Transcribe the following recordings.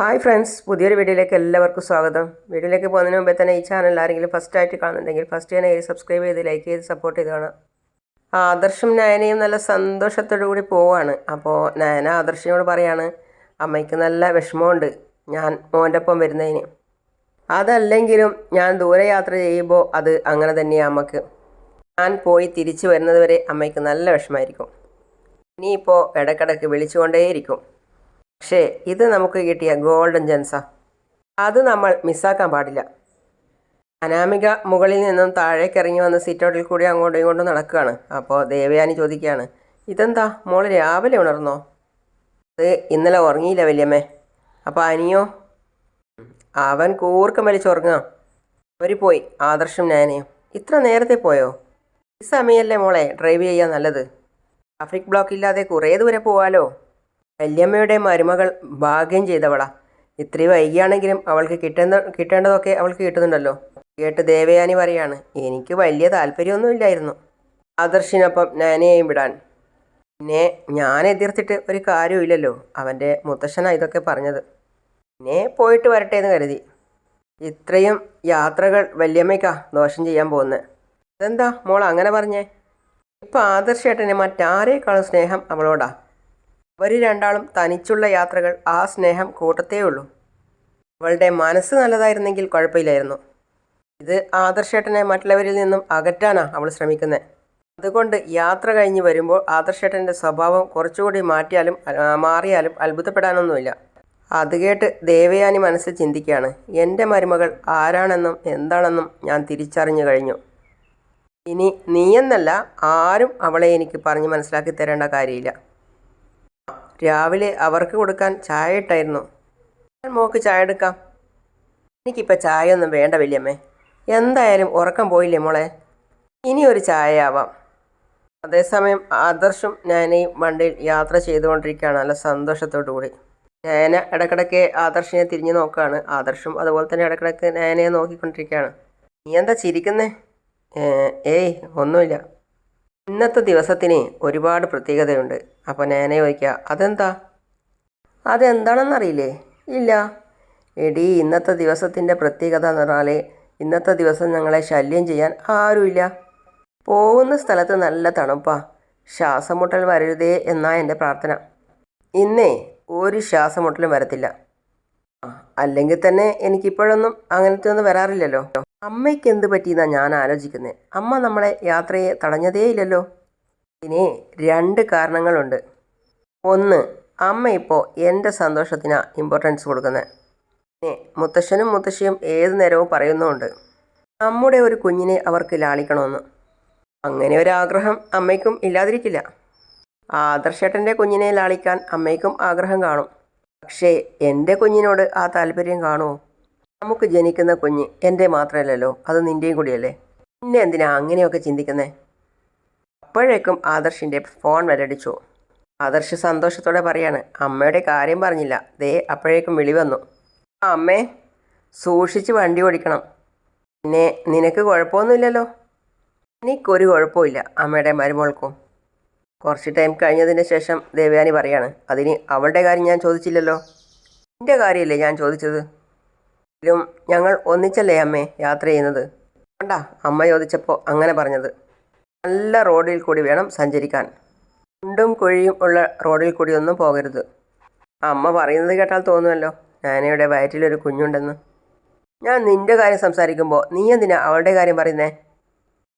Hi friends പുതിയൊരു വീഡിയോയിലേക്ക് എല്ലാവർക്കും സ്വാഗതം. വീഡിയോയിലേക്ക് പോകുന്നതിന് മുമ്പേ തന്നെ ഈ ചാനൽ ആരെങ്കിലും ഫസ്റ്റ് ആയിട്ട് കാണുന്നുണ്ടെങ്കിൽ ഫസ്റ്റ് തന്നെ സബ്സ്ക്രൈബ് ചെയ്ത് ലൈക്ക് ചെയ്ത് സപ്പോർട്ട് ചെയ്ത് കാണാം ആദർശും നയനയും നല്ല സന്തോഷത്തോടു കൂടി പോവാണ്. അപ്പോൾ നയന ആദർശിനോട് പറയാണ് അമ്മയ്ക്ക് നല്ല വിഷമമുണ്ട് ഞാൻ മോന്റെ ഒപ്പം വരുന്നതിന്. അതല്ലെങ്കിലും ഞാൻ ദൂരെ യാത്ര ചെയ്യുമ്പോൾ അത് അങ്ങനെ തന്നെയാണ് അമ്മയ്ക്ക്. ഞാൻ പോയി തിരിച്ചു വരുന്നത് വരെ അമ്മയ്ക്ക് നല്ല വിഷമമായിരിക്കും. ഇനിയിപ്പോൾ ഇടക്കിടക്ക് വിളിച്ചുകൊണ്ടേയിരിക്കും. പക്ഷേ ഇത് നമുക്ക് കിട്ടിയ ഗോൾഡൻ ജെൻസാ. അത് നമ്മൾ മിസ്സാക്കാൻ പാടില്ല. അനാമിക മുകളിൽ നിന്നും താഴേക്ക് ഇറങ്ങി വന്ന് സിറ്റൗട്ടിൽ കൂടി അങ്ങോട്ടും ഇങ്ങോട്ടും നടക്കുകയാണ്. അപ്പോൾ ദേവയാനി ചോദിക്കുകയാണ് ഇതെന്താ മോൾ രാവിലെ ഉണർന്നോ? അത് ഇന്നലെ ഉറങ്ങിയില്ല വല്യമ്മേ. അപ്പോൾ അനിയോ? അവൻ കൂർക്കം വലിച്ചുറങ്ങാം അവർ പോയി. ആദർശം ഞാനേ ഇത്ര നേരത്തെ പോയോ? ഈ സമയമല്ലേ മോളെ ഡ്രൈവ് ചെയ്യാൻ നല്ലത്. ട്രാഫിക് ബ്ലോക്ക് ഇല്ലാതെ കുറേ ദൂരെ പോവാലോ? വല്യമ്മയുടെ മരുമകൾ ഭാഗ്യം ചെയ്തവളാ. ഇത്രയും വൈകിയാണെങ്കിലും അവൾക്ക് കിട്ടുന്ന കിട്ടേണ്ടതൊക്കെ അവൾക്ക് കിട്ടുന്നുണ്ടല്ലോ. കേട്ട് ദേവയാനി പറയാണ് എനിക്ക് വലിയ താല്പര്യമൊന്നുമില്ലായിരുന്നു ആദർശിനൊപ്പം നാനയെയും വിടാൻ. പിന്നെ ഞാൻ എതിർത്തിട്ട് ഒരു കാര്യമില്ലല്ലോ അവന്റെ മുത്തശ്ശനാണ് ഇതൊക്കെ പറഞ്ഞത്. പിന്നെ പോയിട്ട് വരട്ടെ എന്ന് കരുതി. ഇത്രയും യാത്രകൾ വല്യമ്മയ്ക്കാ ദോഷം ചെയ്യാൻ പോകുന്നത് അതെന്താ മോൾ അങ്ങനെ പറഞ്ഞേ? ഇപ്പം ആദർശേട്ടനെ മറ്റാരേക്കാളും സ്നേഹം അവളോടാ. അവർ രണ്ടാളും തനിച്ചുള്ള യാത്രകൾ ആ സ്നേഹം കൂട്ടത്തേ ഉള്ളൂ അവളുടെ മനസ്സ് നല്ലതായിരുന്നെങ്കിൽ കുഴപ്പമില്ലായിരുന്നു. ഇത് ആദർശേട്ടനെ മറ്റുള്ളവരിൽ നിന്നും അകറ്റാനാണ് അവൾ ശ്രമിക്കുന്നത് അതുകൊണ്ട് യാത്ര കഴിഞ്ഞ് വരുമ്പോൾ ആദർശേട്ടന്റെ സ്വഭാവം കുറച്ചുകൂടി മാറ്റിയാലും മാറിയാലും അത്ഭുതപ്പെടാനൊന്നുമില്ല. അത് കേട്ട് ദേവയാനി മനസ്സിൽ ചിന്തിക്കുകയാണ് എന്റെ മരുമകൾ ആരാണെന്നും എന്താണെന്നും ഞാൻ തിരിച്ചറിഞ്ഞു കഴിഞ്ഞു. ഇനി നീയെന്നല്ല ആരും അവളെ എനിക്ക് പറഞ്ഞ് മനസ്സിലാക്കി തരേണ്ട കാര്യമില്ല. രാവിലെ അവർക്ക് കൊടുക്കാൻ ചായ ഇട്ടായിരുന്നു ഞാൻ മോക്ക് ചായ എടുക്കാം എനിക്കിപ്പോൾ ചായ ഒന്നും വേണ്ട വല്യമ്മേ. എന്തായാലും ഉറക്കം പോയില്ലേ മോളെ? ഇനി ഒരു ചായ ആവാം അതേസമയം ആദർശും ഞാനയും വണ്ടിയിൽ യാത്ര ചെയ്തുകൊണ്ടിരിക്കുകയാണ് നല്ല സന്തോഷത്തോടു കൂടി നയന ഇടക്കിടയ്ക്ക് ആദർശിനെ തിരിഞ്ഞു നോക്കുകയാണ്. ആദർശും അതുപോലെ തന്നെ ഇടക്കിടയ്ക്ക് നയനയെ നോക്കിക്കൊണ്ടിരിക്കുകയാണ്. നീ എന്താ ചിരിക്കുന്നേ? ഏയ് ഒന്നുമില്ല. ഇന്നത്തെ ദിവസത്തിന് ഒരുപാട് പ്രത്യേകതയുണ്ട്. അപ്പോൾ നേനെ ചോദിക്കുക അതെന്താ? അതെന്താണെന്നറിയില്ലേ? ഇല്ല. എടി ഇന്നത്തെ ദിവസത്തിന്റെ പ്രത്യേകത എന്ന് പറഞ്ഞാൽ ഇന്നത്തെ ദിവസം ഞങ്ങളെ ശല്യം ചെയ്യാൻ ആരുമില്ല. പോകുന്ന സ്ഥലത്ത് നല്ല തണുപ്പാ. ശ്വാസമുട്ടൽ വരരുതേ എന്നാ എന്റെ പ്രാർത്ഥന. ഇന്നേ ഒരു ശ്വാസമുട്ടലും വരത്തില്ല. അല്ലെങ്കിൽ തന്നെ എനിക്കിപ്പോഴൊന്നും അങ്ങനത്തെ ഒന്നും വരാറില്ലല്ലോ. അമ്മയ്ക്ക് എന്ത് പറ്റിയെന്നാണ് ഞാൻ ആലോചിക്കുന്നത് അമ്മ നമ്മളെ യാത്രയെ തടഞ്ഞതേയില്ലല്ലോ. ഇനി രണ്ട് കാരണങ്ങളുണ്ട്. ഒന്ന് അമ്മ ഇപ്പോൾ എന്റെ സന്തോഷത്തിനാണ് ഇമ്പോർട്ടൻസ് കൊടുക്കുന്നത് പിന്നെ മുത്തശ്ശനും മുത്തശ്ശിയും ഏത് നേരവും പറയുന്നുമുണ്ട് നമ്മുടെ ഒരു കുഞ്ഞിനെ അവർക്ക് ലാളിക്കണമെന്ന്. അങ്ങനെ ഒരു ആഗ്രഹം അമ്മയ്ക്കും ഇല്ലാതിരിക്കില്ല. ആദർശേട്ടന്റെ കുഞ്ഞിനെ ലാളിക്കാൻ അമ്മയ്ക്കും ആഗ്രഹം കാണും. പക്ഷേ എന്റെ കുഞ്ഞിനോട് ആ താല്പര്യം കാണുമോ? നമുക്ക് ജനിക്കുന്ന കുഞ്ഞ് എന്റെ മാത്രമല്ലല്ലോ അത് നിന്റെയും കൂടിയല്ലേ? പിന്നെ എന്തിനാ അങ്ങനെയൊക്കെ ചിന്തിക്കുന്നേ? അപ്പോഴേക്കും ആദർശിന്റെ ഫോൺ വരടിച്ചു. ആദർശ് സന്തോഷത്തോടെ പറയാണ് അമ്മയുടെ കാര്യം പറഞ്ഞില്ല. ദേ അപ്പോഴേക്കും വിളി വന്നു. ആ അമ്മേ സൂക്ഷിച്ച് വണ്ടി ഓടിക്കണം. പിന്നെ നിനക്ക് കുഴപ്പമൊന്നുമില്ലല്ലോ? എനിക്കൊരു കുഴപ്പമില്ല അമ്മയുടെ മരുമോൾക്കും. കുറച്ച് ടൈം കഴിഞ്ഞതിന് ശേഷം ദേവയാനി പറയാണ് അതിന് അവളുടെ കാര്യം ഞാൻ ചോദിച്ചില്ലല്ലോ? എന്റെ കാര്യമല്ലേ ഞാൻ ചോദിച്ചത്? എങ്കിലും ഞങ്ങൾ ഒന്നിച്ചല്ലേ അമ്മേ യാത്ര ചെയ്യുന്നത്? വേണ്ട അമ്മ ചോദിച്ചപ്പോൾ അങ്ങനെ പറഞ്ഞത്. നല്ല റോഡിൽ കൂടി വേണം സഞ്ചരിക്കാൻ. കുണ്ടും കുഴിയും ഉള്ള റോഡിൽ കൂടി ഒന്നും പോകരുത്. അമ്മ പറയുന്നത് കേട്ടാൽ തോന്നുമല്ലോ. ഞാനയുടെ വയറ്റിലൊരു കുഞ്ഞുണ്ടെന്ന്. ഞാൻ നിന്റെ കാര്യം സംസാരിക്കുമ്പോൾ നീ എന്തിനാ അവളുടെ കാര്യം പറയുന്നേ?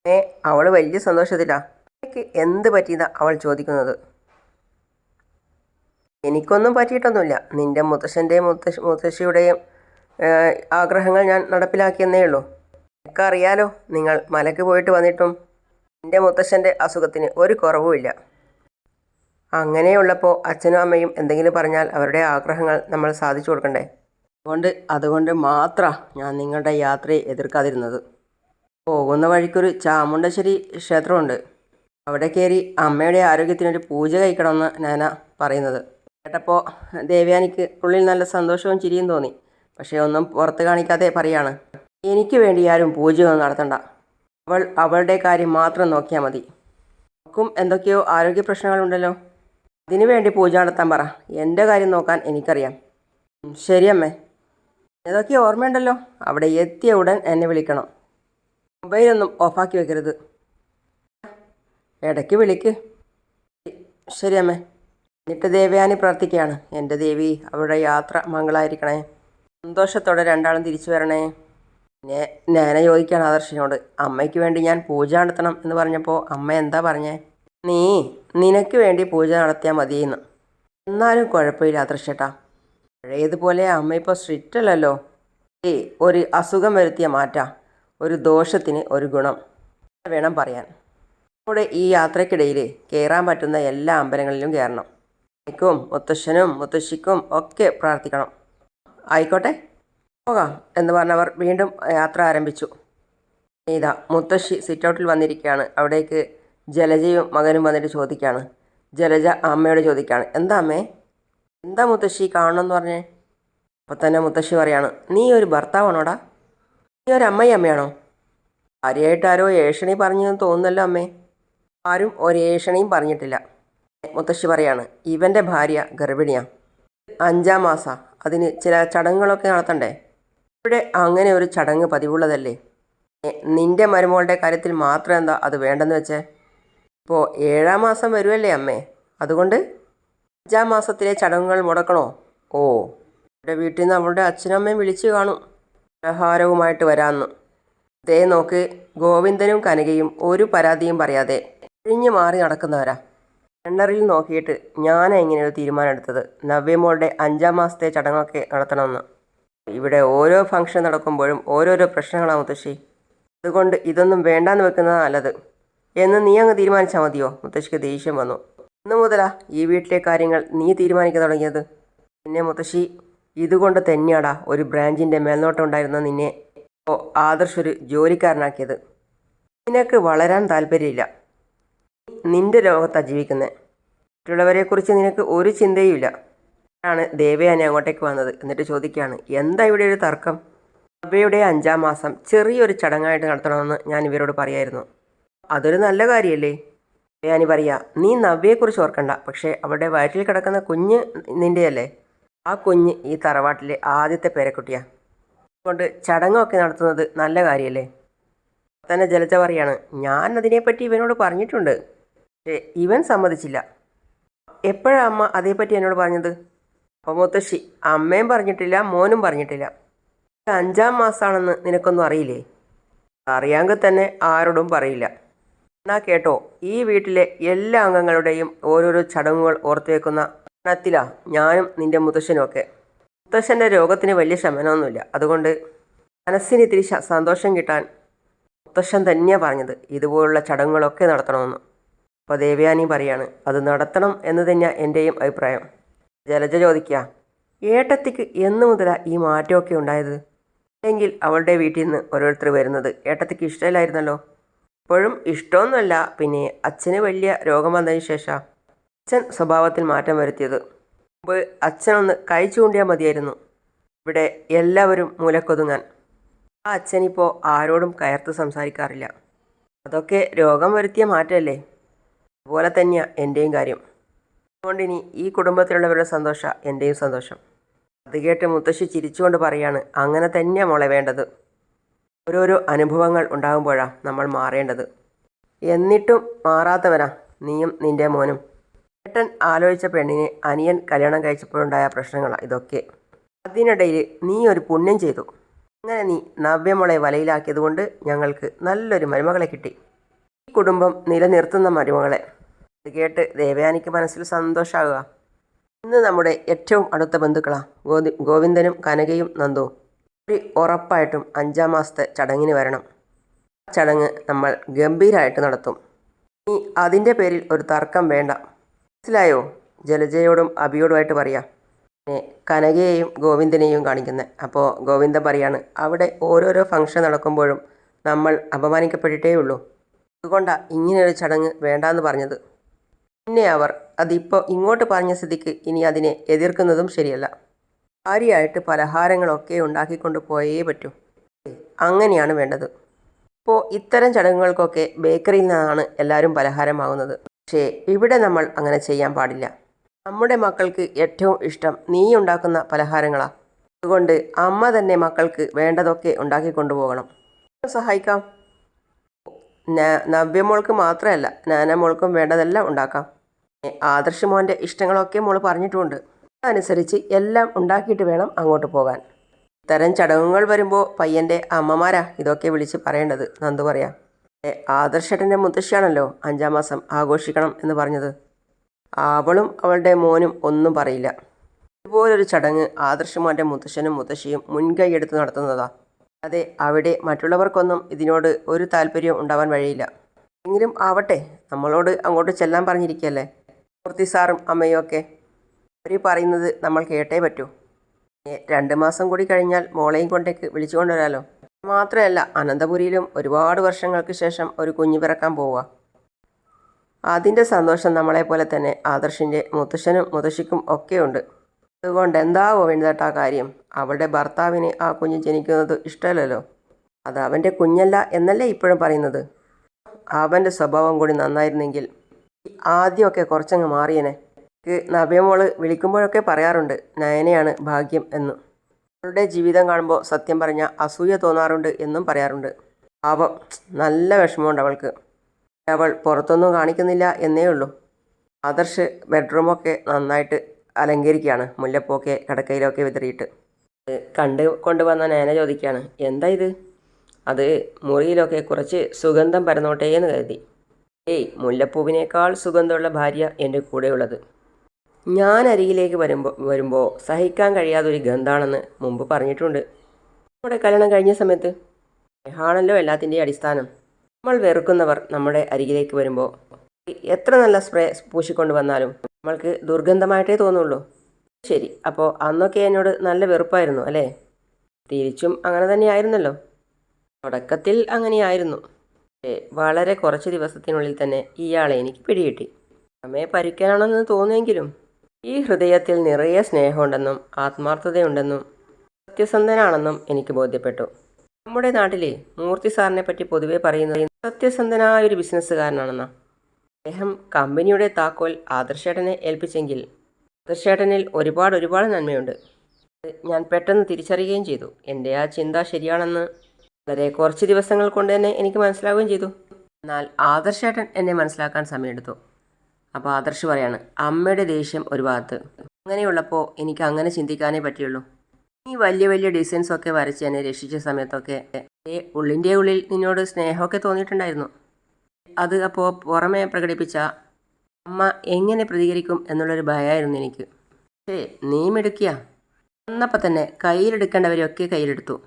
ഏ അവൾ വലിയ സന്തോഷത്തിലാണ് എനിക്ക് എന്ത് പറ്റിയതാ അവൾ ചോദിക്കുന്നത്? എനിക്കൊന്നും പറ്റിയിട്ടൊന്നുമില്ല. നിന്റെ മുത്തശ്ശന്റെയും മുത്തശ് മുത്തശ്ശിയുടെയും ആഗ്രഹങ്ങൾ ഞാൻ നടപ്പിലാക്കിയെന്നേ ഉള്ളൂ. എനിക്കറിയാലോ നിങ്ങൾ മലക്ക് പോയിട്ട് വന്നിട്ടും എന്റെ മുത്തശ്ശന്റെ അസുഖത്തിന് ഒരു കുറവുമില്ല അങ്ങനെയുള്ളപ്പോൾ അച്ഛനും അമ്മയും എന്തെങ്കിലും പറഞ്ഞാൽ അവരുടെ ആഗ്രഹങ്ങൾ നമ്മൾ സാധിച്ചു കൊടുക്കണ്ടേ? അതുകൊണ്ട് അതുകൊണ്ട് മാത്രമാണ് ഞാൻ നിങ്ങളുടെ യാത്രയെ എതിർക്കാതിരുന്നത്. പോകുന്ന വഴിക്കൊരു ചാമുണ്ടശ്ശേരി ക്ഷേത്രമുണ്ട്. അവിടെ കയറി അമ്മയുടെ ആരോഗ്യത്തിനൊരു പൂജ കഴിക്കണമെന്ന് നാന പറയുന്നത്. കേട്ടപ്പോൾ ദേവയാനിക്ക് ഉള്ളിൽ നല്ല സന്തോഷവും ചിരിയും തോന്നി. പക്ഷേ ഒന്നും പുറത്ത് കാണിക്കാതെ പറയാണ് എനിക്ക് വേണ്ടി ആരും പൂജയൊന്നും നടത്തണ്ട. അവൾ അവളുടെ കാര്യം മാത്രം നോക്കിയാൽ മതി. അവൾക്കും എന്തൊക്കെയോ ആരോഗ്യ പ്രശ്നങ്ങളുണ്ടല്ലോ. അതിനു വേണ്ടി പൂജ നടത്താൻ പറ. എന്റെ കാര്യം നോക്കാൻ എനിക്കറിയാം. ശരിയമ്മേ ഏതൊക്കെ ഓർമ്മയുണ്ടല്ലോ. അവിടെ എത്തിയ ഉടൻ എന്നെ വിളിക്കണം. മൊബൈലൊന്നും ഓഫാക്കി വെക്കരുത്. ഇടയ്ക്ക് വിളിക്ക്. ശരി അമ്മേ. എന്നിട്ട് ദേവയാനി പ്രാർത്ഥിക്കുകയാണ്. എന്റെ ദേവി അവരുടെ യാത്ര മംഗളായിരിക്കണേ. സന്തോഷത്തോടെ രണ്ടാളും തിരിച്ചു വരണേ. ഞാനെ ചോദിക്കുകയാണ് ആദർശിനോട് അമ്മയ്ക്ക് വേണ്ടി ഞാൻ പൂജ നടത്തണം എന്ന് പറഞ്ഞപ്പോൾ അമ്മ എന്താ പറഞ്ഞേ? നീ നിനക്ക് വേണ്ടി പൂജ നടത്തിയാൽ മതിയെന്ന്. എന്നാലും കുഴപ്പമില്ല ആദർശേട്ടാ പഴയതുപോലെ അമ്മ ഇപ്പോൾ സ്ട്രിക്റ്റ് അല്ലല്ലോ ഏയ് ഒരു അസുഖം വരുത്തിയ മാറ്റാം. ഒരു ദോഷത്തിന് ഒരു ഗുണം. വേണം പറയാൻ? നമ്മുടെ ഈ യാത്രക്കിടയിൽ കയറാൻ പറ്റുന്ന എല്ലാ അമ്പലങ്ങളിലും കയറണം എനിക്കും മുത്തശ്ശനും മുത്തശ്ശിക്കും ഒക്കെ പ്രാർത്ഥിക്കണം. ആയിക്കോട്ടെ. പോകാം എന്ന് പറഞ്ഞവർ വീണ്ടും യാത്ര ആരംഭിച്ചു. ഇതാ മുത്തശ്ശി സിറ്റൗട്ടിൽ വന്നിരിക്കുകയാണ്. അവിടേക്ക് ജലജയും മകനും വന്നിട്ട് ചോദിക്കുകയാണ്. ജലജ അമ്മയോട് ചോദിക്കുകയാണ് എന്താ അമ്മേ? എന്താ മുത്തശ്ശി കാണണമെന്ന് പറഞ്ഞേ? അപ്പോൾ തന്നെ മുത്തശ്ശി പറയാണ് നീ ഒരു ഭർത്താവാണോടാ? നീ ഒരു അമ്മയും അമ്മയാണോ? ഭാര്യയായിട്ട് ആരോ ഏഷണി പറഞ്ഞെന്ന് തോന്നുന്നല്ലോ അമ്മേ. ആരും ഒരു ഒരേഷണിയും പറഞ്ഞിട്ടില്ല. മുത്തശ്ശി പറയാണ് ഇവന്റെ ഭാര്യ ഗർഭിണിയാണ് അഞ്ചാം മാസ. അതിന് ചില ചടങ്ങുകളൊക്കെ നടത്തണ്ടേ? ഇവിടെ അങ്ങനെ ഒരു ചടങ്ങ് പതിവുള്ളതല്ലേ? നിന്റെ മരുമകളുടെ കാര്യത്തിൽ മാത്രം എന്താ അത് വേണ്ടെന്ന് വെച്ചേ? ഇപ്പോൾ ഏഴാം മാസം വരുമല്ലേ അമ്മേ? അതുകൊണ്ട് അഞ്ചാം മാസത്തിലെ ചടങ്ങുകൾ മുടക്കണോ? ഓ ഇവിടെ വീട്ടിൽ നിന്ന് അവളുടെ അച്ഛനമ്മയും വിളിച്ചു കാണും. പലഹാരവുമായിട്ട് വരാമെന്ന് അതേ നോക്ക് ഗോവിന്ദനും കനകയും ഒരു പരാതിയും പറയാതെ കഴിഞ്ഞു മാറി നടക്കുന്നവരാ. കിണറിൽ നോക്കിയിട്ട് ഞാനാ ഇങ്ങനെ ഒരു തീരുമാനം എടുത്തത്. നവ്യമോളുടെ അഞ്ചാം മാസത്തെ ചടങ്ങൊക്കെ നടത്തണമെന്ന്. ഇവിടെ ഓരോ ഫംഗ്ഷൻ നടക്കുമ്പോഴും ഓരോരോ പ്രശ്നങ്ങളാണ് മുത്തശ്ശി. അതുകൊണ്ട് ഇതൊന്നും വേണ്ടാന്ന് വെക്കുന്നത് നല്ലത്. എന്ന് നീ അങ്ങ് തീരുമാനിച്ചാൽ മതിയോ? മുത്തശ്ശിക്ക് ദേഷ്യം വന്നു. ഇന്നു മുതലാ ഈ വീട്ടിലെ കാര്യങ്ങൾ നീ തീരുമാനിക്കാൻ തുടങ്ങിയത്. പിന്നെ മുത്തശ്ശി ഇതുകൊണ്ട് തന്നെയാടാ ഒരു ബ്രാഞ്ചിന്റെ മേൽനോട്ടം ഉണ്ടായിരുന്ന നിന്നെ ഓ ആദർശ് ഒരു ജോലിക്കാരനാക്കിയത്. നിനക്ക് വളരാൻ താല്പര്യമില്ല. നിന്റെ ലോകത്താണ് ജീവിക്കുന്നത് മറ്റുള്ളവരെക്കുറിച്ച് നിനക്ക് ഒരു ചിന്തയുമില്ല. ആണ് ദേവയാനി അങ്ങോട്ടേക്ക് വന്നത്. എന്നിട്ട് ചോദിക്കുകയാണ് എന്താ ഇവിടെ ഒരു തർക്കം? അബ്ബയുടെ അഞ്ചാം മാസം ചെറിയൊരു ചടങ്ങായിട്ട് നടത്തണമെന്ന് ഞാൻ ഇവരോട് പറയായിരുന്നു. അതൊരു നല്ല കാര്യമല്ലേ ദേവയാനി പറയാ നീ നവ്യയെക്കുറിച്ച് ഓർക്കണ്ട പക്ഷേ അവളുടെ വയറ്റിൽ കിടക്കുന്ന കുഞ്ഞ് നിന്റെയല്ലേ ആ കുഞ്ഞ് ഈ തറവാട്ടിലെ ആദ്യത്തെ പേരക്കുട്ടിയാ. അതുകൊണ്ട് ചടങ്ങൊക്കെ നടത്തുന്നത് നല്ല കാര്യമല്ലേ തന്നെ ജലജ പറയാണ് ഞാൻ അതിനെപ്പറ്റി ഇവനോട് പറഞ്ഞിട്ടുണ്ട് പക്ഷേ ഇവൻ സമ്മതിച്ചില്ല. എപ്പോഴാണ് അമ്മ അതേപ്പറ്റി എന്നോട് പറഞ്ഞത്? അപ്പോൾ മുത്തശ്ശി അമ്മയും പറഞ്ഞിട്ടില്ല മോനും പറഞ്ഞിട്ടില്ല. അഞ്ചാം മാസമാണെന്ന് നിനക്കൊന്നും അറിയില്ലേ? അറിയാമെങ്കിൽ തന്നെ ആരോടും പറയില്ല. എന്നാ കേട്ടോ ഈ വീട്ടിലെ എല്ലാ അംഗങ്ങളുടെയും ഓരോരോ ചടങ്ങുകൾ ഓർത്തു വെക്കുന്ന ഞാനും നിന്റെ മുത്തശ്ശനും ഒക്കെ. മുത്തശ്ശന്റെ രോഗത്തിന് വലിയ ശമനമൊന്നുമില്ല. അതുകൊണ്ട് മനസ്സിന് ഇത്തിരി സന്തോഷം കിട്ടാൻ മുത്തശ്ശൻ തന്നെയാണ് പറഞ്ഞത്. ഇതുപോലുള്ള ചടങ്ങുകളൊക്കെ നടത്തണമെന്ന്. അപ്പോൾ ദേവയാനി പറയാണ് അത് നടത്തണം എന്ന് തന്നെയാണ് എന്റെയും അഭിപ്രായം. ജലജ ചോദിക്കുക ഏട്ടത്തിക്ക് എന്ന് മുതലാണ് ഈ മാറ്റമൊക്കെ ഉണ്ടായത്? അല്ലെങ്കിൽ അവളുടെ വീട്ടിൽ നിന്ന് ഓരോരുത്തർ വരുന്നത് ഏട്ടത്തിക്ക് ഇഷ്ടമില്ലായിരുന്നല്ലോ. ഇപ്പോഴും ഇഷ്ടമൊന്നുമല്ല പിന്നെ അച്ഛന് വലിയ രോഗം വന്നതിന് ശേഷം അച്ഛൻ സ്വഭാവത്തിൽ മാറ്റം വരുത്തിയത്. മുമ്പ് അച്ഛനൊന്ന് കൈ ചൂണ്ടിയാൽ മതിയായിരുന്നു. ഇവിടെ എല്ലാവരും മൂലക്കൊതുങ്ങാൻ. ആ അച്ഛനിപ്പോൾ ആരോടും കയർത്ത് സംസാരിക്കാറില്ല. അതൊക്കെ രോഗം വരുത്തിയ മാറ്റമല്ലേ? അതുപോലെ തന്നെയാണ് എന്റെയും കാര്യം. അതുകൊണ്ട് ഇനി ഈ കുടുംബത്തിലുള്ളവരുടെ സന്തോഷം എന്റെയും സന്തോഷം. അത് കേട്ട് മുത്തശ്ശി ചിരിച്ചുകൊണ്ട് പറയാണ് അങ്ങനെ തന്നെയാണ് മോളെ വേണ്ടത്. ഓരോരോ അനുഭവങ്ങൾ ഉണ്ടാകുമ്പോഴാണ് നമ്മൾ മാറേണ്ടത്. എന്നിട്ടും മാറാത്തവരാ നീയും നിന്റെ മോനും. ഏട്ടൻ ആലോചിച്ച പെണ്ണിനെ അനിയൻ കല്യാണം കഴിച്ചപ്പോഴുണ്ടായ പ്രശ്നങ്ങളാണ് ഇതൊക്കെ. അതിനിടയിൽ നീ ഒരു പുണ്യം ചെയ്തു. അങ്ങനെ നീ നവ്യമോളെ വലയിലാക്കിയതുകൊണ്ട് ഞങ്ങൾക്ക് നല്ലൊരു മരുമകളെ കിട്ടി. ഈ കുടുംബം നിലനിർത്തുന്ന മരുമകളെ. ഇത് കേട്ട് ദേവയാനിക്ക് മനസ്സിൽ സന്തോഷമാകുക ഇന്ന് നമ്മുടെ ഏറ്റവും അടുത്ത ബന്ധുക്കളാണ് ഗോതി ഗോവിന്ദനും കനകയും നന്ദു ഒരു ഉറപ്പായിട്ടും അഞ്ചാം മാസത്തെ ചടങ്ങിന് വരണം. ആ ചടങ്ങ് നമ്മൾ ഗംഭീരമായിട്ട് നടത്തും. ഇനി അതിന്റെ പേരിൽ ഒരു തർക്കം വേണ്ട. മനസ്സിലായോ? ജലജയോടും അബിയോടുമായിട്ട് പറയാം. പിന്നെ കനകയെയും ഗോവിന്ദനെയും കാണിക്കുന്നത് അപ്പോൾ ഗോവിന്ദൻ പറയാണ് അവിടെ ഓരോരോ ഫംഗ്ഷൻ നടക്കുമ്പോഴും നമ്മൾ അപമാനിക്കപ്പെട്ടിട്ടേ ഉള്ളൂ അതുകൊണ്ടാണ് ഇങ്ങനെയൊരു ചടങ്ങ് വേണ്ടാന്ന് പറഞ്ഞത്. പിന്നെ അവർ അതിപ്പോൾ ഇങ്ങോട്ട് പറഞ്ഞ സ്ഥിതിക്ക് ഇനി അതിനെ എതിർക്കുന്നതും ശരിയല്ല. ഭാര്യയായിട്ട് പലഹാരങ്ങളൊക്കെ ഉണ്ടാക്കിക്കൊണ്ട് പോയേ പറ്റൂ. അങ്ങനെയാണ് വേണ്ടത്. ഇപ്പോൾ ഇത്തരം ചടങ്ങുകൾക്കൊക്കെ ബേക്കറിയിൽ നിന്നാണ് എല്ലാവരും പലഹാരം വാങ്ങുന്നത്. പക്ഷേ ഇവിടെ നമ്മൾ അങ്ങനെ ചെയ്യാൻ പാടില്ല. നമ്മുടെ മക്കൾക്ക് ഏറ്റവും ഇഷ്ടം നീ ഉണ്ടാക്കുന്ന പലഹാരങ്ങളാണ് അതുകൊണ്ട് അമ്മ തന്നെ മക്കൾക്ക് വേണ്ടതൊക്കെ ഉണ്ടാക്കി കൊണ്ടുപോകണം സഹായിക്കാം. നവ്യമോൾക്ക് മാത്രമല്ല നാനമോൾക്കും വേണ്ടതെല്ലാം ഉണ്ടാക്കാം. ആദർശ് മോന്റെ ഇഷ്ടങ്ങളൊക്കെ മോൾ പറഞ്ഞിട്ടുമുണ്ട് അതനുസരിച്ച് എല്ലാം ഉണ്ടാക്കിയിട്ട് വേണം അങ്ങോട്ട് പോകാൻ. ഇത്തരം ചടങ്ങുകൾ വരുമ്പോൾ പയ്യന്റെ അമ്മമാരാ ഇതൊക്കെ വിളിച്ച് പറയേണ്ടത്. നന്ദു പറയാം. ആദർശേട്ടന്റെ മുത്തശ്ശിയാണല്ലോ അഞ്ചാം മാസം ആഘോഷിക്കണം എന്ന് പറഞ്ഞത്. അവളും അവളുടെ മോനും ഒന്നും പറയില്ല. ഇതുപോലൊരു ചടങ്ങ് ആദർശമോന്റെ മുത്തശ്ശനും മുത്തശ്ശിയും മുൻകൈ എടുത്ത് നടത്തുന്നതാ. അതെ അവിടെ മറ്റുള്ളവർക്കൊന്നും ഇതിനോട് ഒരു താല്പര്യവും ഉണ്ടാവാൻ വഴിയില്ല. എങ്കിലും ആവട്ടെ നമ്മളോട് അങ്ങോട്ട് ചെല്ലാൻ പറഞ്ഞിരിക്കുകയല്ലേ മൂർത്തി സാറും അമ്മയും ഒക്കെ അവർ പറയുന്നത് നമ്മൾ കേട്ടേ പറ്റൂ. രണ്ട് മാസം കൂടി കഴിഞ്ഞാൽ മോളെയും കൊണ്ടേക്ക് വിളിച്ചു കൊണ്ടുവരാലോ. മാത്രമല്ല അനന്തപുരിയിലും ഒരുപാട് വർഷങ്ങൾക്ക് ശേഷം ഒരു കുഞ്ഞു പിറക്കാൻ പോവുക. അതിന്റെ സന്തോഷം നമ്മളെപ്പോലെ തന്നെ ആദർശിന്റെ മുത്തശ്ശനും മുത്തശ്ശിക്കും ഒക്കെയുണ്ട്. അതുകൊണ്ട് എന്താവോ വേണ്ടതാ കാര്യം. അവളുടെ ഭർത്താവിന് ആ കുഞ്ഞ് ജനിക്കുന്നത് ഇഷ്ടമല്ലല്ലോ. അത് അവന്റെ കുഞ്ഞല്ല എന്നല്ലേ ഇപ്പോഴും പറയുന്നത്? അവന്റെ സ്വഭാവം കൂടി നന്നായിരുന്നെങ്കിൽ ആദ്യമൊക്കെ കുറച്ചങ്ങ് മാറിയനെ. നവ്യമോൾ വിളിക്കുമ്പോഴൊക്കെ പറയാറുണ്ട് നയനയാണ് ഭാഗ്യം എന്ന്. അവളുടെ ജീവിതം കാണുമ്പോൾ സത്യം പറഞ്ഞാൽ അസൂയ തോന്നാറുണ്ട് എന്നും പറയാറുണ്ട്. പാപം നല്ല വിഷമമുണ്ട് അവൾക്ക്. അവൾ പുറത്തൊന്നും കാണിക്കുന്നില്ല എന്നേ ഉള്ളൂ. ആദർശ് ബെഡ്റൂമൊക്കെ നന്നായിട്ട് അലങ്കരിക്കുകയാണ്. മുല്ലപ്പൊക്കെ കടക്കയിലൊക്കെ വിതറിയിട്ട്. കണ്ട് കൊണ്ടുവന്ന നേന ചോദിക്കുകയാണ് എന്താ ഇത്? അത് മുറിയിലൊക്കെ കുറച്ച് സുഗന്ധം പരന്നോട്ടേ എന്ന് കരുതി. ഏയ് മുല്ലപ്പൂവിനേക്കാൾ സുഗന്ധമുള്ള ഭാര്യ എന്റെ കൂടെയുള്ളത്. ഞാൻ അരികിലേക്ക് വരുമ്പോൾ വരുമ്പോൾ സഹിക്കാൻ കഴിയാത്തൊരു ഗന്ധാണെന്ന് മുമ്പ് പറഞ്ഞിട്ടുണ്ട്. നമ്മുടെ കല്യാണം കഴിഞ്ഞ സമയത്ത് സ്നേഹാണല്ലോ എല്ലാത്തിന്റെയും അടിസ്ഥാനം. നമ്മൾ വെറുക്കുന്നവർ നമ്മുടെ അരികിലേക്ക് വരുമ്പോൾ എത്ര നല്ല സ്പ്രേ പൂശിക്കൊണ്ട് വന്നാലും നമ്മൾക്ക് ദുർഗന്ധമായിട്ടേ തോന്നുള്ളൂ. ശരി അപ്പോൾ അന്നൊക്കെ എന്നോട് നല്ല വെറുപ്പായിരുന്നു അല്ലേ? തിരിച്ചും അങ്ങനെ തന്നെയായിരുന്നല്ലോ തുടക്കത്തിൽ അങ്ങനെയായിരുന്നു. വളരെ കുറച്ച് ദിവസത്തിനുള്ളിൽ തന്നെ ഇയാളെ എനിക്ക് പിടികിട്ടി. അമ്മയെ പരിക്കാനാണെന്ന് തോന്നിയെങ്കിലും ഈ ഹൃദയത്തിൽ നിറയെ സ്നേഹമുണ്ടെന്നും ആത്മാർത്ഥതയുണ്ടെന്നും സത്യസന്ധനാണെന്നും എനിക്ക് ബോധ്യപ്പെട്ടു. നമ്മുടെ നാട്ടിലെ മൂർത്തി സാറിനെ പറ്റി പൊതുവെ പറയുന്നത് സത്യസന്ധനായ ഒരു ബിസിനസ്സുകാരനാണെന്നാ. അദ്ദേഹം കമ്പനിയുടെ താക്കോൽ ആദർശേട്ടനെ ഏൽപ്പിച്ചെങ്കിൽ ആദർശേട്ടനിൽ ഒരുപാട് ഒരുപാട് നന്മയുണ്ട്. ഞാൻ പെട്ടെന്ന് തിരിച്ചറിയുകയും ചെയ്തു. എന്റെ ആ ചിന്ത ശരിയാണെന്ന് വളരെ കുറച്ച് ദിവസങ്ങൾ കൊണ്ട് തന്നെ എനിക്ക് മനസ്സിലാവുകയും ചെയ്തു. എന്നാൽ ആദർശേട്ടൻ എന്നെ മനസ്സിലാക്കാൻ സമയമെടുത്തു. അപ്പോൾ ആദർശ് പറയാണ് അമ്മയുടെ ദേഷ്യം ഒരു ഭാഗത്ത്. അങ്ങനെയുള്ളപ്പോൾ എനിക്ക് അങ്ങനെ ചിന്തിക്കാനേ പറ്റിയുള്ളൂ ഈ വലിയ വലിയ ഡിസൈൻസൊക്കെ വരച്ച് എന്നെ രക്ഷിച്ച സമയത്തൊക്കെ ഉള്ളിന്റെ ഉള്ളിൽ നിന്നോട് സ്നേഹമൊക്കെ തോന്നിയിട്ടുണ്ടായിരുന്നു. അത് അപ്പോൾ പുറമെ പ്രകടിപ്പിച്ച അമ്മ എങ്ങനെ പ്രതികരിക്കും എന്നുള്ളൊരു ഭയമായിരുന്നു എനിക്ക്. പക്ഷേ നീ മിടുക്കിയ. വന്നപ്പോൾ തന്നെ കയ്യിലെടുക്കേണ്ടവരെയൊക്കെ കയ്യിലെടുത്തു.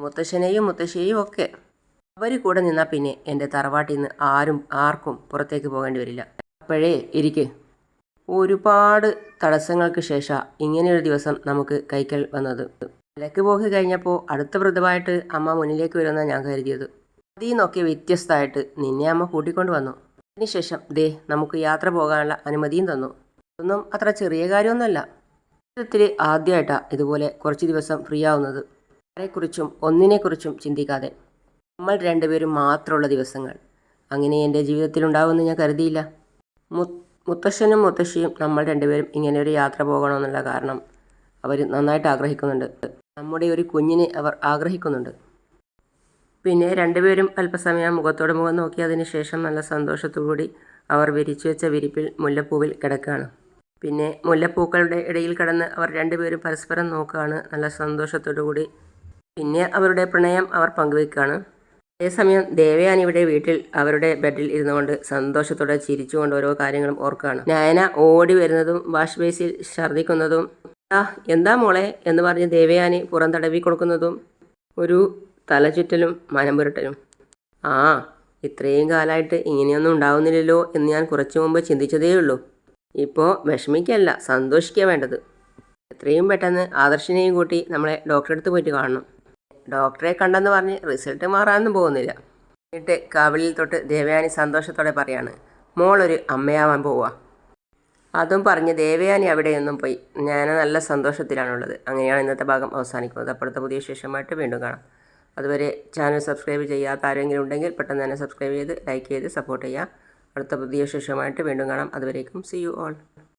മുത്തശ്ശനെയും മുത്തശ്ശിയെയും ഒക്കെ. അവർ കൂടെ നിന്നാൽ പിന്നെ എന്റെ തറവാട്ടിൽ നിന്ന് ആരും ആർക്കും പുറത്തേക്ക് പോകേണ്ടി വരില്ല. അപ്പോഴേ ഇരിക്ക്. ഒരുപാട് തടസ്സങ്ങൾക്ക് ശേഷം ഇങ്ങനെയൊരു ദിവസം നമുക്ക് കൈക്കൽ വന്നത്. വിലക്ക് പോക്ക് കഴിഞ്ഞപ്പോൾ അടുത്ത വൃദ്ധമായിട്ട് അമ്മ മുന്നിലേക്ക് വരുമെന്നാണ് ഞാൻ കരുതിയത്. അതിൽ നിന്നൊക്കെ വ്യത്യസ്തമായിട്ട് നിന്നെ അമ്മ കൂട്ടിക്കൊണ്ട് വന്നു. അതിനുശേഷം ദേ നമുക്ക് യാത്ര പോകാനുള്ള അനുമതിയും തന്നു. ഒന്നും അത്ര ചെറിയ കാര്യമൊന്നുമല്ല. ജീവിതത്തിൽ ആദ്യമായിട്ടാണ് ഇതുപോലെ കുറച്ച് ദിവസം ഫ്രീ ആവുന്നത്. ആരെക്കുറിച്ചും ഒന്നിനെക്കുറിച്ചും ചിന്തിക്കാതെ. നമ്മൾ രണ്ടുപേരും മാത്രമുള്ള ദിവസങ്ങൾ. അങ്ങനെ എന്റെ ജീവിതത്തിൽ ഉണ്ടാവുമെന്ന് ഞാൻ കരുതിയില്ല. മുത്തശ്ശനും മുത്തശ്ശിയും നമ്മൾ രണ്ടുപേരും ഇങ്ങനെ ഒരു യാത്ര പോകണമെന്നുള്ള കാരണം അവർ നന്നായിട്ട് ആഗ്രഹിക്കുന്നുണ്ട്. നമ്മുടെ ഒരു കുഞ്ഞിനെ അവർ ആഗ്രഹിക്കുന്നുണ്ട്. പിന്നെ രണ്ടുപേരും അല്പസമയം മുഖത്തോട് മുഖം നോക്കി അതിന് ശേഷം നല്ല സന്തോഷത്തോടുകൂടി അവർ വിരിച്ചു വെച്ച വിരിപ്പിൽ മുല്ലപ്പൂവിൽ കിടക്കുകയാണ്. പിന്നെ മുല്ലപ്പൂക്കളുടെ ഇടയിൽ കടന്ന് അവർ രണ്ടുപേരും പരസ്പരം നോക്കുകയാണ്. നല്ല സന്തോഷത്തോടു കൂടി പിന്നെ അവരുടെ പ്രണയം അവർ പങ്കുവെക്കുകയാണ് അതേസമയം ദേവയാനി ഇവിടെ വീട്ടിൽ അവരുടെ ബെഡിൽ ഇരുന്നുകൊണ്ട് സന്തോഷത്തോടെ ചിരിച്ചുകൊണ്ട് ഓരോ കാര്യങ്ങളും ഓർക്കുകയാണ്. നയന ഓടി വരുന്നതും വാഷ് ബേസിൽ ഛർദ്ദിക്കുന്നതും എന്താ മോളെ? എന്ന് പറഞ്ഞ് ദേവയാനി പുറം തടവി കൊടുക്കുന്നതും ഒരു തലചുറ്റലും മനംപുരട്ടലും. ആ ഇത്രയും കാലമായിട്ട് ഇങ്ങനെയൊന്നും ഉണ്ടാവുന്നില്ലല്ലോ എന്ന് ഞാൻ കുറച്ചു മുമ്പ് ചിന്തിച്ചതേ ഉള്ളൂ ഇപ്പോൾ വിഷമിക്കല്ല സന്തോഷിക്കുക വേണ്ടത്. എത്രയും പെട്ടെന്ന് ആദർശിനെയും കൂട്ടി നമ്മളെ ഡോക്ടറെ അടുത്ത് പോയിട്ട് കാണണം. ഡോക്ടറെ കണ്ടെന്ന് പറഞ്ഞ് റിസൾട്ട് മാറാനൊന്നും പോകുന്നില്ല. എന്നിട്ട് കവിളിൽ തൊട്ട് ദേവയാനി സന്തോഷത്തോടെ പറയാണ് മോളൊരു അമ്മയാവാൻ പോവുക അതും പറഞ്ഞ് ദേവയാനി അവിടെയൊന്നും പോയി. ഞാൻ നല്ല സന്തോഷത്തിലാണുള്ളത്. അങ്ങനെയാണ് ഇന്നത്തെ ഭാഗം അവസാനിക്കുന്നത്. അപ്പോഴത്തെ പുതിയ ശേഷമായിട്ട് വീണ്ടും കാണാം. അതുവരെ ചാനൽ സബ്സ്ക്രൈബ് ചെയ്യാത്ത ആരെങ്കിലും ഉണ്ടെങ്കിൽ പെട്ടെന്ന് തന്നെ സബ്സ്ക്രൈബ് ചെയ്ത് ലൈക്ക് ചെയ്ത് സപ്പോർട്ട് ചെയ്യുക. അടുത്ത പുതിയ വിശേഷമായിട്ട് വീണ്ടും കാണാം. അതുവരേക്കും സി യു ഓൾ